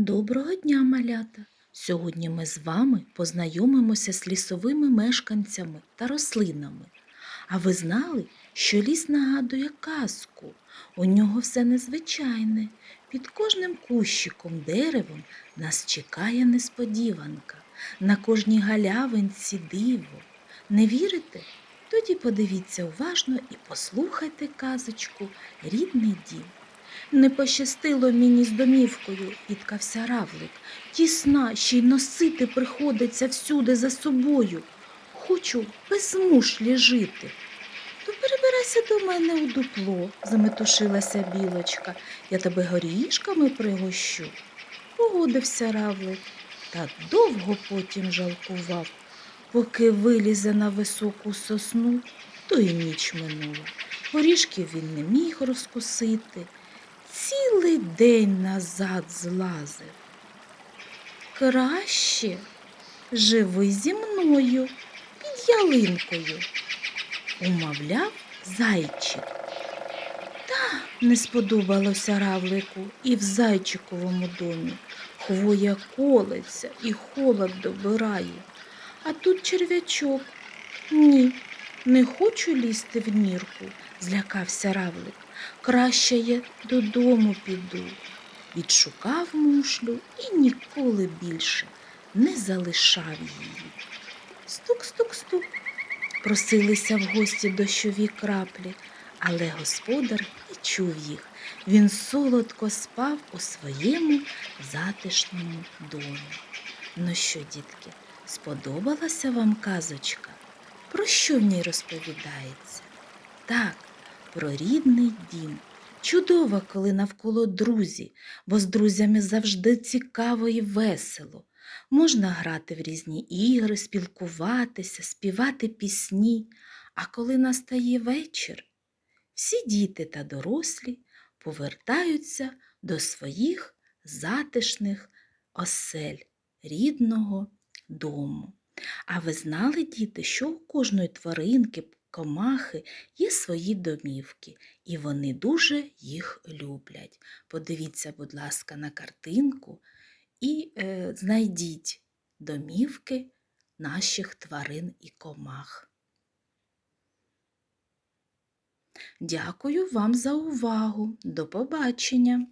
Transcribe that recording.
Доброго дня, малята! Сьогодні ми з вами познайомимося з лісовими мешканцями та рослинами. А ви знали, що ліс нагадує казку? У нього все незвичайне. Під кожним кущиком деревом нас чекає несподіванка. На кожній галявинці диво. Не вірите? Тоді подивіться уважно і послухайте казочку Рідний дім. Не пощастило мені з домівкою, підкався равлик. Тісна, ще й носити приходиться всюди за собою. Хочу без мушлі жити. То перебирайся до мене у дупло, заметушилася білочка. Я тебе горішками пригощу. Погодився равлик, та довго потім жалкував, поки вилізе на високу сосну, то й ніч минула. Горішків він не міг розкусити цілий день назад злазив. Краще живи зі мною під ялинкою, умовляв зайчик. Та не сподобалося равлику і в зайчиковому домі. Хвоя колеться і холод добирає. А тут черв'ячок. Ні, не хочу лізти в нірку, злякався равлик. Краще я додому піду. Відшукав мушлю і ніколи більше не залишав її. Стук-стук-стук. Просилися в гості дощові краплі, але господар не чув їх. Він солодко спав у своєму затишному домі. Ну що, дітки, сподобалася вам казочка? Про що в ній розповідається? Так, про рідний дім. Чудово, коли навколо друзі, бо з друзями завжди цікаво і весело. Можна грати в різні ігри, спілкуватися, співати пісні. А коли настає вечір, всі діти та дорослі повертаються до своїх затишних осель рідного дому. А ви знали, діти, що у кожної тваринки, комахи є свої домівки, і вони дуже їх люблять. Подивіться, будь ласка, на картинку і е, знайдіть домівки наших тварин і комах. Дякую вам за увагу. До побачення!